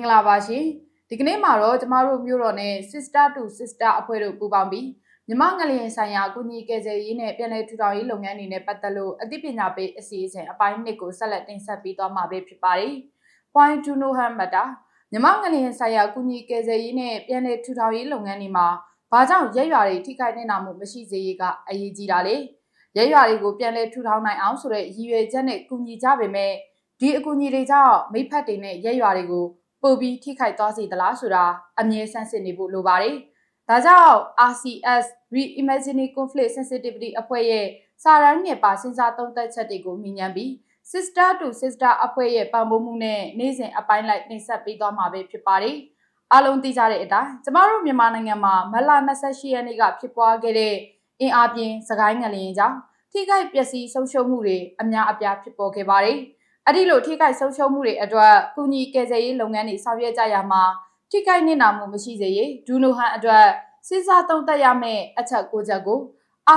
င်္ဂလာပါရှင်ဒီကနေ့မှာတော့ကျမတို့မြို့တော်နဲ့ Sister to Sister အဖွဲ့တို့ပူးပေါင်းပြီးမြမငလျင်ဆိုင်ရာကုညီကယ်ဆယ်ရေးနဲ့ပြည်내ထူထောင်ရေးလုပ်ငန်းတွေနဲ့ပတ်သက်လို့အသိပညာပေးအစီအစဉ်အပိုင်းနှစ်ကိုဆက်လက်တင်ဆက်ပေးသွားမှာဖြစ်ပါတယ်။ Point to know ham matter မြမငလျင်ဆိုင်ရာကုညီကယ်ဆယ်ရေးနဲ့ပြည်내ထူထောင်ရေးလုပ်ငန်းတွေမှာဘာကြောင့်ရက်ရွာတွေထိခိုက်နေတာမှုမရှိစေရေးကအရေးကြီးတာလေ။ရက်ရွာတွေကိုပြည်내ထူထောင်နိုင်အောင်ဆိုတဲ့ရည်ရွယ်ချက်နဲ့ကုညီကြပေမဲ့ဒီအကူအညီတွေကြောင့်မိဖက်တွေနဲ့ရက်ရွာတွေကို ပိုပြီးထိခိုက်သွားစေသလားဆိုတာအမြဲဆန်းစစ်နေဖို့လိုပါတယ်။ဒါကြောင့် RCS Reimagining Conflict Sensitivity အဖွဲ့ရဲ့စာရန်ငယ်ပါစဉ်းစားသုံးသပ်ချက်တွေကိုမြင်ညံပြီး Sister to Sister အဖွဲ့ရဲ့ပံ့ပိုးမှုနဲ့နေ့စဉ်အပိုင်းလိုက်တင်ဆက်ပေးသွားမှာပဲဖြစ်ပါတယ်။အားလုံးသိကြတဲ့အတိုင်းကျမတို့မြန်မာနိုင်ငံမှာမလ28ရက်နေ့ကဖြစ်ပွားခဲ့တဲ့အင်အားပြင်းစကိုင်းငလျင်ကြောင့်ထိခိုက်ပျက်စီးဆုံးရှုံးမှုတွေအများအပြားဖြစ်ပေါ်ခဲ့ပါတယ်။ အဲ့ဒီလိုထိခိုက်ဆုံးရှုံးမှုတွေအတွက်ကုညီကယ်ဆယ်ရေးလုပ်ငန်းတွေဆောင်ရွက်ကြရမှာထိခိုက်နစ်နာမှုမရှိစေရေးဒူနိုဟန်အတွက်စဉ်းစားသုံးသပ်ရမယ့်အချက်၉ချက်ကို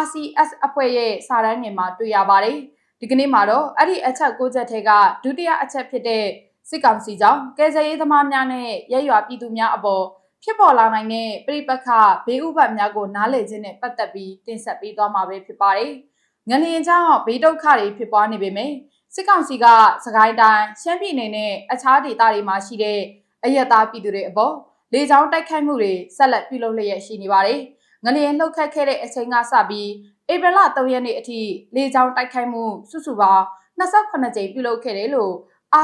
RCS အဖွဲ့ရဲ့စာတမ်းငယ်မှာတွေ့ရပါတယ်ဒီကနေ့မှာတော့အဲ့ဒီအချက်၉ချက်ထဲကဒုတိယအချက်ဖြစ်တဲ့စစ်ကောင်စီကြောင့်ကယ်ဆယ်ရေးသမားများနဲ့ရဲရွာပြည်သူများအပေါ်ဖြစ်ပေါ်လာနိုင်တဲ့ပြိပခဘေးဥပတ်များကိုနားလည်ခြင်းနဲ့ပတ်သက်ပြီးတင်ဆက်ပေးသွားမှာပဲဖြစ်ပါတယ်။ငလျင်ကြောင့်ဘေးဒုက္ခတွေဖြစ်ပွားနေပေမယ့် စစ်ကောင်စီကစကိုင်းတိုင်းရှမ်းပြည်နယ်နဲ့အခြားဒေသတွေမှာရှိတဲ့အရက်သားပြည်သူတွေအပေါ်လေကြောင်းတိုက်ခိုက်မှုတွေဆက်လက်ပြုလုပ်လျက်ရှိနေပါတယ်။ငလျင်လှုပ်ခတ်ခဲ့တဲ့အချိန်ကစပြီးဧပြီလ3ရက်နေ့အထိလေကြောင်းတိုက်ခိုက်မှုစုစုပေါင်း28ကြိမ်ပြုလုပ်ခဲ့တယ်လို့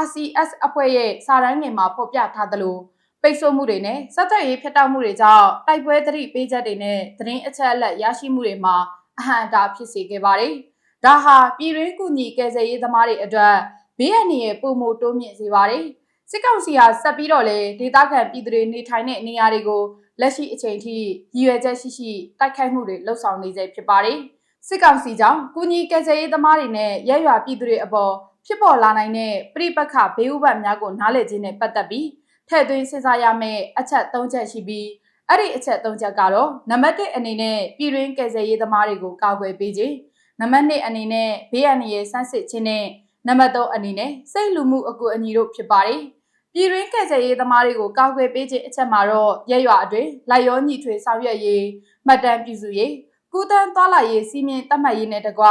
RCS အဖွဲ့ရဲ့စာရန်ငယ်မှာဖော်ပြထားသလိုပိတ်ဆို့မှုတွေနဲ့စက်သက်ရေးဖျက်တောက်မှုတွေကြောင့်တိုက်ပွဲသတိပေးချက်တွေနဲ့သတင်းအချက်အလက်ရရှိမှုတွေမှာအဟံအတာဖြစ်စေခဲ့ပါတယ်။ ဒါဟာပြည်တွင်းကူညီကယ်ဆယ်ရေးသမားတွေအတွက်ဘေးအန္တရာယ်ပုံမတိုးမြင့်စေပါတယ်။စစ်ကောင်စီဟာဆက်ပြီးတော့လေဒေသခံပြည်သူတွေနေထိုင်တဲ့နေရာတွေကိုလက်ရှိအချိန်ထိရည်ရွယ်ချက်ရှိရှိတိုက်ခိုက်မှုတွေလှုပ်ဆောင်နေစေဖြစ်ပါတယ်။စစ်ကောင်စီကြောင့်ကူညီကယ်ဆယ်ရေးသမားတွေနဲ့ရဲရွာပြည်သူတွေအပေါ်ဖြစ်ပေါ်လာနိုင်တဲ့ပြိပခဘေးဥပတ်များကိုနားလည်ခြင်းနဲ့ပတ်သက်ပြီးထည့်သွင်းစဉ်းစားရမယ့်အချက်၃ချက်ရှိပြီးအဲ့ဒီအချက်၃ချက်ကတော့နံပါတ်၁အနေနဲ့ပြည်တွင်းကယ်ဆယ်ရေးသမားတွေကိုကာကွယ်ပေးခြင်း နံပါတ်2အနေနဲ့ဘေးအန္တရာယ်ဆန်းစစ်ခြင်းနဲ့နံပါတ်3အနေနဲ့စိတ်လူမှုအကူအညီတို့ဖြစ်ပါတယ်။ပြည်တွင်းကယ်ဆယ်ရေးသမားတွေကိုကောက်ွယ်ပေးခြင်းအချက်မှာတော့ရက်ရွာအတွင်းလိုက်ရောညီထွေဆောင်ရွက်ရေးမှတ်တမ်းပြုစုရေးကုသန်းသွားလာရေးစီမင်းတတ်မှတ်ရေးနဲ့တကွ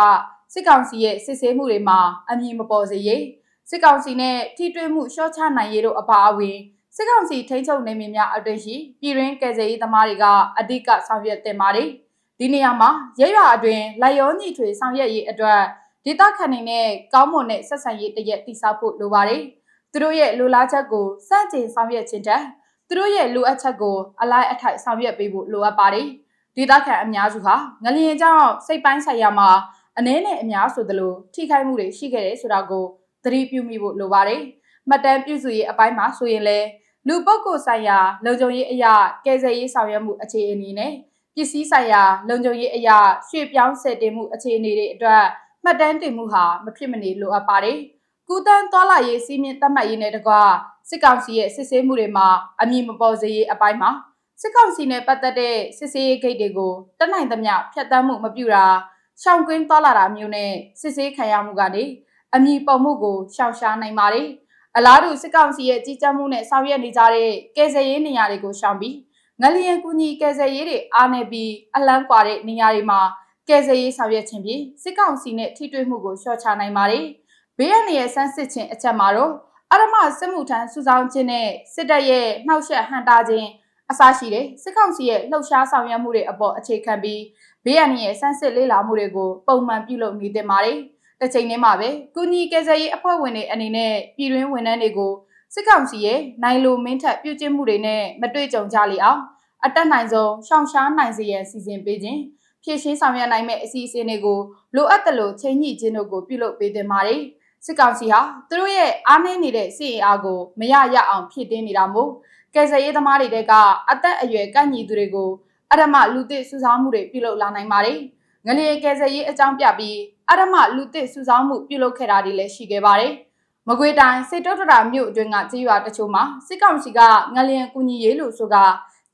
စစ်ကောင်စီရဲ့စစ်ဆေးမှုတွေမှာအမြင်မပေါ်စေရေးစစ်ကောင်စီနဲ့ထိတွေ့မှုရှော့ချနိုင်ရေးတို့အပါအဝင်စစ်ကောင်စီထိန်းချုပ်နေမည်များအတွင်းရှိပြည်တွင်းကယ်ဆယ်ရေးသမားတွေကအဓိကဆောင်ရွက်တင်ပါတယ်။ ဒီနေရာမှာရဲရွာအတွင်းလိုက်ရောညီထွေဆောင်ရွက်ရေးအတွက်ဒေသခံတွေနဲ့ကောင်းမွန်တဲ့ဆက်ဆံရေးတရက်တိစောက်ဖို့လိုပါတယ်။သူတို့ရဲ့လိုလားချက်ကိုစန့်ကျင်ဆောင်ရွက်ခြင်းတက်သူတို့ရဲ့လိုအပ်ချက်ကိုအလိုက်အထိုက်ဆောင်ရွက်ပေးဖို့လိုအပ်ပါတယ်။ဒေသခံအများစုဟာငလျင်ကြောင့်စိတ်ပိုင်းဆိုင်ရာမှာအနည်းနဲ့အများဆိုသလိုထိခိုက်မှုတွေရှိခဲ့တယ်ဆိုတာကိုသတိပြုမိဖို့လိုပါတယ်။မှတ်တမ်းပြုစုရေးအပိုင်းမှာဆိုရင်လည်းလူပုဂ္ဂိုလ်ဆိုင်ရာလုံခြုံရေးအရာကယ်ဆယ်ရေးဆောင်ရွက်မှုအခြေအနေနဲ့ ပစ္စည်းဆိုင်ရာလုံခြုံရေးအရာရွှေ့ပြောင်းဆယ်တင်မှုအခြေအနေတွေအတွက်မှတ်တမ်းတင်မှုဟာမဖြစ်မနေလိုအပ်ပါတယ်။ကုသန်းသွားလာရေးစီးမြင့်သတ်မှတ်ရေးနဲ့တကွစစ်ကောင်စီရဲ့စစ်ဆေးမှုတွေမှာအမည်မပေါ်စေရေးအပိုင်းမှာစစ်ကောင်စီနဲ့ပတ်သက်တဲ့စစ်ဆေးရေးဂိတ်တွေကိုတနိုင်သမျှဖျက်ဆီးမှုမပြုတာရှောင်ကွင်းသွားလာတာမျိုးနဲ့စစ်ဆေးခံရမှုကနေအမည်ပေါ်မှုကိုရှောင်ရှားနိုင်ပါတယ်။အလားတူစစ်ကောင်စီရဲ့ကြီးကြပ်မှုနဲ့ဆောင်ရွက်နေကြတဲ့ကယ်ဆယ်ရေးနေရာတွေကိုရှောင်ပြီး ငလျင်ကူညီကယ်ဆယ်ရေးတွေအားနေပြီးအလန်းကွာတဲ့နေရာတွေမှာကယ်ဆယ်ရေးဆောင်ရွက်ခြင်းဖြင့်စစ်ကောင်စီနဲ့ထိတွေ့မှုကိုလျှော့ချနိုင်ပါတယ်။ဘေးရန်ရဲ့ဆန်းစစ်ခြင်းအချက်မှာတော့အရမစစ်မှုထမ်းစုဆောင်ခြင်းနဲ့စစ်တပ်ရဲ့နှောက်ယှက်ဟန်တာခြင်းအစရှိတဲ့စစ်ကောင်စီရဲ့လှုပ်ရှားဆောင်ရွက်မှုတွေအပေါ်အခြေခံပြီးဘေးရန်ရဲ့ဆန်းစစ်လေ့လာမှုတွေကိုပုံမှန်ပြုလုပ်နေတင်ပါတယ်။တစ်ချိန်တည်းမှာပဲကုညီကယ်ဆယ်ရေးအဖွဲ့ဝင်တွေအနေနဲ့ပြည်တွင်းဝန်ထမ်းတွေကို စစ်ကောင်စီရဲ့နိုင်လိုမင်းထက်ပြုကျင့်မှုတွေနဲ့မတွေ့ကြုံကြလေအောင်အတက်နိုင်ဆုံးရှောင်ရှားနိုင်စေရန်စီစဉ်ပေးခြင်းဖြည့်ရှင်းဆောင်ရွက်နိုင်မယ့်အစီအစဉ်တွေကိုလိုအပ်တယ်လို့ချိန်ညှိခြင်းတို့ကိုပြုလုပ်ပေးသင့်ပါတယ်စစ်ကောင်စီဟာသူတို့ရဲ့အားနည်းနေတဲ့စီအင်အားကိုမရရအောင်ဖြည့်တင်းနေတာမို့ကယ်ဆယ်ရေးသမားတွေကအသက်အရွယ်ကန့်ညီသူတွေကိုအရမလူသစ်စုဆောင်းမှုတွေပြုလုပ်လာနိုင်ပါတယ်ငလျင်ကယ်ဆယ်ရေးအကြောင်းပြပြီးအရမလူသစ်စုဆောင်းမှုပြုလုပ်ခဲ့တာတွေလည်းရှိခဲ့ပါတယ် မကွေတိုင်းစေတုတ္တရာမြို့အတွင်းကကြေးရွာတချို့မှာစစ်ကောင်စီကငလျင်ကူညီရေးလို့ဆိုက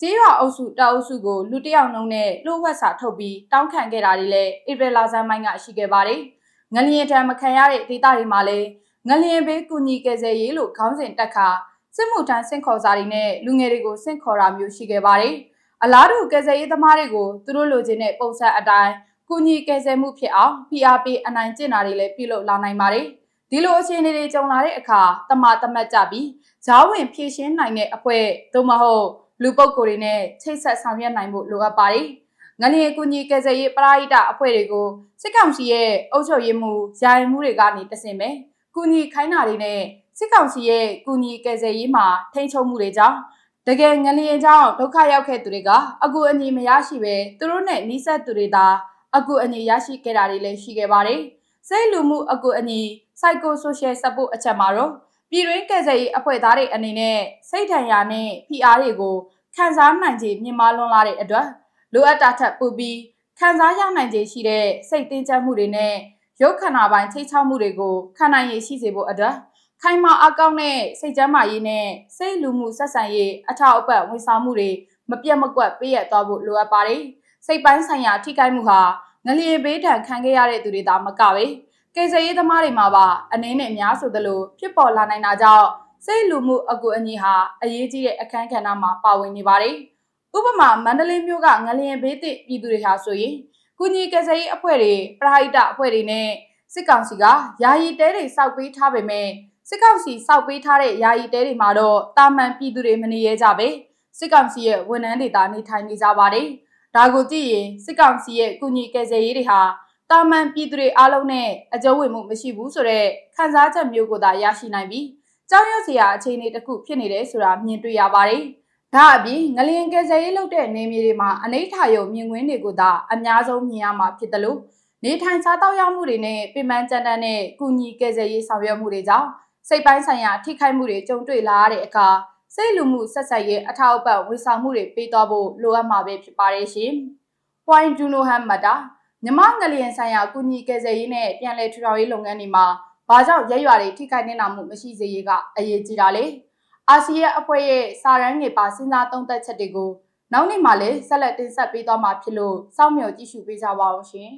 ကြေးရွာအုပ်စုတအုပ်စုကိုလူတယောက်နှုံးနဲ့လှုပ်ဝက်စာထုတ်ပြီးတောင်းခံခဲ့တာတွေလည်းဧပြီလဆန်းပိုင်းကရှိခဲ့ပါတယ်။ငလျင်ထံမခံရတဲ့ဒေသတွေမှာလည်းငလျင်ဘေးကူညီကယ်ဆယ်ရေးလို့ခေါင်းစဉ်တက်ခါစစ်မှုထမ်းဆင့်ခေါ်စာတွေနဲ့လူငယ်တွေကိုဆင့်ခေါ်တာမျိုးရှိခဲ့ပါတယ်။အလားတူကယ်ဆယ်ရေးသမားတွေကိုသူတို့လိုချင်တဲ့ပုံစံအတိုင်းကုညီကယ်ဆယ်မှုဖြစ်အောင် PRP အနိုင်ကျင့်တာတွေလည်းပြုလုပ်လာနိုင်ပါတယ်။ ဒီလိုအခြေအနေတွေကြုံလာတဲ့အခါတမတမတ်ကြပြီးဂျားဝင်ဖြည့်ရှင်းနိုင်တဲ့အဖွဲ့သို့မဟုတ်လူပုဂ္ဂိုလ်တွေနဲ့ချိတ်ဆက်ဆောင်ရွက်နိုင်ဖို့လိုအပ်ပါတယ်။ငလျင်ကူညီကယ်ဆယ်ရေးပရာဟိတအဖွဲ့တွေကိုစစ်ကောင်စီရဲ့အုပ်ချုပ်ရေးမှုယာယီမှုတွေကနေတဆင့်ပဲကူညီခိုင်းတာတွေနဲ့စစ်ကောင်စီရဲ့ကူညီကယ်ဆယ်ရေးမှာထိန်းချုပ်မှုတွေကြောင့်တကယ်ငလျင်ကြောင့်ဒုက္ခရောက်ခဲ့သူတွေကအကူအညီမရရှိပဲသူတို့နဲ့နှိစက်သူတွေသာအကူအညီရရှိခဲ့တာတွေလည်းရှိခဲ့ပါတယ်။ စိတ်လူမှုအကူအညီ psycho-social support အချက်မှာတော့ပြည်တွင်းကယ်ဆယ်ရေးအဖွဲ့သားတွေအနေနဲ့စိတ်ထန်ရာနဲ့ PR တွေကိုခံစားနိုင်ခြေမြင့်မားလွန်းလာတဲ့အတွက်လိုအပ်တာထက်ပိုပြီးခံစားရနိုင်ခြေရှိတဲ့စိတ်တင်းကျပ်မှုတွေနဲ့ရုပ်ခန္ဓာပိုင်းချိတ်ချောက်မှုတွေကိုခံနိုင်ရည်ရှိစေဖို့အတွက်ခိုင်မာအကောင့်နဲ့စိတ်ကျန်းမာရေးနဲ့စိတ်လူမှုဆက်ဆံရေးအထောက်အပံ့ဝန်ဆောင်မှုတွေမပြတ်မကွက်ပေးရသွားဖို့လိုအပ်ပါတယ်။စိတ်ပိုင်းဆိုင်ရာထိခိုက်မှုဟာ ငလျင်ဘေးဒဏ်ခံခဲ့ရတဲ့သူတွေသာမကပဲကယ်ဆယ်ရေးသမားတွေမှာပါအနေနဲ့အများဆိုသလိုဖြစ်ပေါ်လာနိုင်တာကြောင့်စိတ်လူမှုအကူအညီဟာအရေးကြီးတဲ့အခန်းကဏ္ဍမှာပါဝင်နေပါတယ်။ဥပမာမန္တလေးမြို့ကငလျင်ဘေးသင့်ပြည်သူတွေဟာဆိုရင်ကုညီကယ်ဆယ်ရေးအဖွဲ့တွေပရဟိတအဖွဲ့တွေနဲ့စစ်ကောင်စီကယာယီတဲတွေစောက်ပေးထားပေမဲ့စစ်ကောင်စီစောက်ပေးထားတဲ့ယာယီတဲတွေမှာတော့တာမန်ပြည်သူတွေမနေရကြပဲစစ်ကောင်စီရဲ့ဝန်ထမ်းတွေသာနေထိုင်နေကြပါတယ်။ ဒါကိုကြည့်ရင်စစ်ကောင်စီရဲ့ကုညီကယ်ဆယ်ရေးတွေဟာတာမန်ပြည်သူတွေအားလုံးနဲ့အကျိုးဝင်မှုမရှိဘူးဆိုတော့ခံစားချက်မျိုးကိုသာရရှိနိုင်ပြီးကြောက်ရွံ့စရာအခြေအနေတစ်ခုဖြစ်နေတယ်ဆိုတာမြင်တွေ့ရပါတယ်။ဒါအပြင်ငလျင်ကယ်ဆယ်ရေးလုပ်တဲ့နေမြေတွေမှာအနိဋ္ဌာယုံမြင်ကွင်းတွေကိုသာအများဆုံးမြင်ရမှာဖြစ်တယ်လို့နေထိုင်စားတောက်ရမှုတွေနဲ့ပြင်ပန်းကြမ်းတမ်းတဲ့ကုညီကယ်ဆယ်ရေးဆောင်ရွက်မှုတွေကြောင့်စိတ်ပိုင်းဆိုင်ရာထိခိုက်မှုတွေကြုံတွေ့လာရတဲ့အခါ စိတ်လူမှုဆက်ဆက်ရေးအထောက်အပံ့ဝန်ဆောင်မှုတွေပေးသွားဖို့လိုအပ်မှာပဲဖြစ်ပါတယ်ရှင်။ Point Juno Hamada မြမငလျင်ဆိုင်ရာကုညီကယ်ဆယ်ရေးနဲ့ပြန်လည်ထူထောင်ရေးလုပ်ငန်းတွေမှာဘာကြောင့်ရက်ရွာတွေထိခိုက်နေတာမှုမရှိစေရေးကအရေးကြီးတာလေအာဆီယံအဖွဲ့ရဲ့စာရန်ငယ်ပါစဉ်းစားသုံးသပ်ချက်တွေကိုနောက်နေ့မှလည်းဆက်လက်တင်ဆက်ပေးသွားမှာဖြစ်လို့စောင့်မျှော်ကြည့်ရှုပေးကြပါအောင်ရှင်